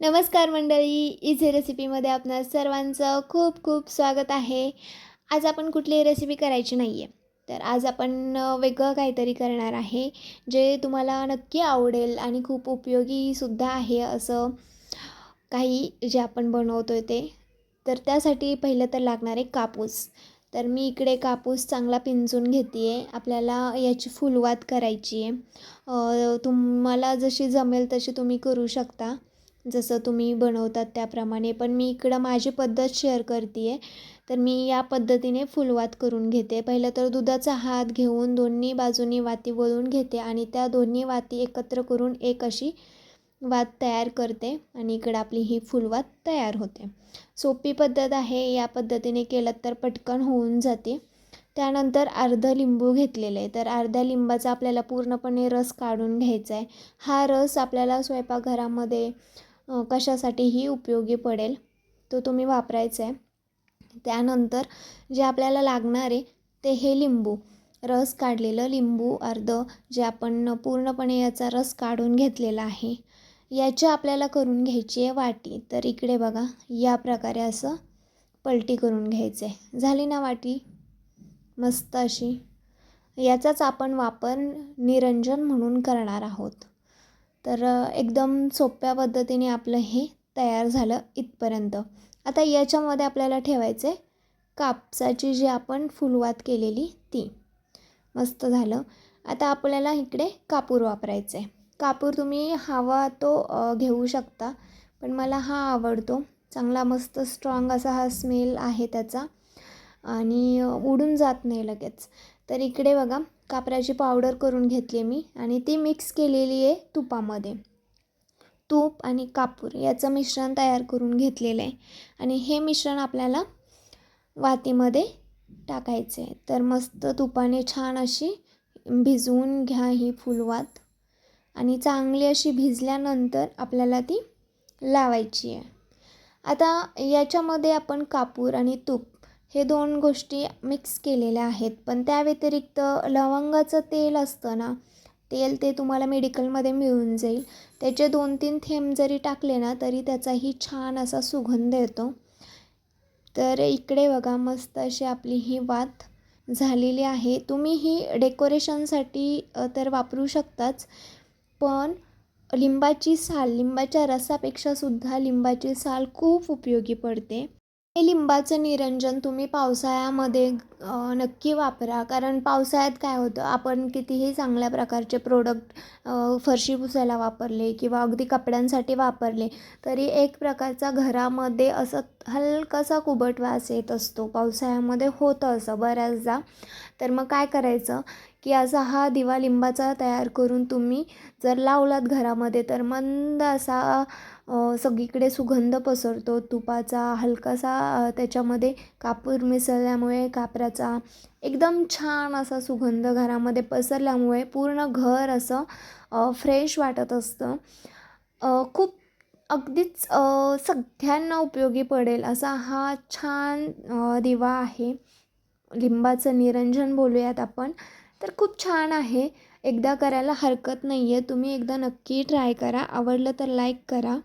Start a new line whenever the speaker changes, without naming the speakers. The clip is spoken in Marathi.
नमस्कार मंडळी इझी रेसिपीमध्ये आपणा सर्वांचं खूप खूप स्वागत आहे. आज आपण कुठलीही रेसिपी करायची नाही आहे तर आज आपण वेगळं काहीतरी करणार आहे जे तुम्हाला नक्की आवडेल आणि खूप उपयोगीसुद्धा आहे असं काही जे आपण बनवतो आहे ते. तर त्यासाठी पहिलं तर लागणार आहे कापूस. तर मी इकडे कापूस चांगला पिंजून घेते आहे आपल्याला याची फुलवात करायची आहे तुम्हाला जशी जमेल तशी तुम्ही करू शकता. जसं तुम्ही बनवतात त्याप्रमाणे. पण मी इकडं माझी पद्धत शेअर करते आहे तर मी या पद्धतीने फुलवात करून घेते. पहिलं तर दुधाचा हात घेऊन दोन्ही बाजूनी वाती वळून घेते आणि त्या दोन्ही वाती एकत्र करून एक अशी वात तयार करते आणि इकडं आपली ही फुलवात तयार होते. सोपी पद्धत आहे. या पद्धतीने केलं तर पटकन होऊन जाते. त्यानंतर अर्ध लिंबू घेतलेलं. आहे तर अर्ध्या लिंबाचा आपल्याला पूर्णपणे रस काढून घ्यायचा आहे हा रस आपल्याला स्वयंपाकघरामध्ये कशासाठीही उपयोगी पडेल तो तुम्ही वापरायचा आहे. त्यानंतर जे आपल्याला लागणार आहे ते हे लिंबू. रस काढलेलं लिंबू अर्ध जे आपण पूर्णपणे याचा रस काढून घेतलेला आहे याची आपल्याला करून घ्यायची आहे वाटी. तर इकडे बघा या प्रकारे असं पलटी करून घ्यायचं आहे. झाली ना वाटी? मस्त अशी. याचाच आपण वापर निरंजन म्हणून करणार आहोत. तर एकदम सोप्या पद्धतीने आपलं हे तयार झालं इथपर्यंत. आता याच्यामध्ये आपल्याला ठेवायचं आहे कापसाची जी आपण फुलवात केलेली ती. मस्त झालं. आता आपल्याला इकडे कापूर वापरायचं आहे कापूर तुम्ही हवा तो घेऊ शकता पण मला हा आवडतो. चांगला मस्त स्ट्रॉंग असा हा स्मेल आहे त्याचा. आणि उडून जात नाही लगेच. तर इकडे बघा कापराची पावडर करून घेतली मी आणि ती मिक्स केलेली आहे तुपामध्ये. तूप आणि कापूर याचं मिश्रण तयार करून घेतलेलं आहे. आणि हे मिश्रण आपल्याला वातीमध्ये टाकायचे आहे तर मस्त तुपाने छान अशी भिजवून घ्या ही फुलवात. आणि चांगली अशी भिजल्यानंतर आपल्याला ती लावायची आहे. आता याच्यामध्ये आपण कापूर आणि तूप हे दोन गोष्टी मिक्स केलेल्या आहेत. पण त्या व्यतिरिक्त लवंगाचं तेल असतं ना तेल ते तुम्हाला मेडिकलमध्ये मिळून जाईल. त्याचे दोन तीन थेंब जरी टाकले ना तरी त्याचाही छान असा सुगंध येतो. तर इकडे बघा मस्त अशी आपली ही वात झालेली आहे. तुम्ही ही डेकोरेशनसाठी तर वापरू शकताच. पण लिंबाची साल लिंबाच्या रसापेक्षा सुद्धा लिंबाची साल खूप उपयोगी पडते. हे लिंबाचं निरंजन तुम्ही पावसाळ्यामध्ये नक्की वापरा. कारण पावसाळ्यात काय होतं आपण कितीही चांगल्या प्रकारचे प्रोडक्ट फरशी पुसायला वापरले किंवा अगदी कपड्यांसाठी वापरले तरी एक प्रकारचा घरामध्ये असं हलकासा कुबट वास येत असतो. पावसाळ्यामध्ये होतं असं बऱ्याचदा. तर मग काय करायचं की असा हा दिवा लिंबाचा तयार करून तुम्ही जर लावलात घरामध्ये तर मंद असा सगळीकडे सुगंध पसरतो. तुपाचा हलकासा त्याच्यामध्ये कापूर मिसळल्यामुळे कापराचा एकदम छान असा सुगंध घरामध्ये पसरल्यामुळे पूर्ण घर असं फ्रेश वाटत असतं. खूप अगदीच सगळ्यांना उपयोगी पडेल असा हा छान दिवा आहे. लिंबाचं निरंजन बोलूयात आपण. तर खूप छान आहे. एकदा करायला हरकत नाही आहे तुम्ही एकदा नक्की ट्राय करा. आवडलं तर लाईक करा.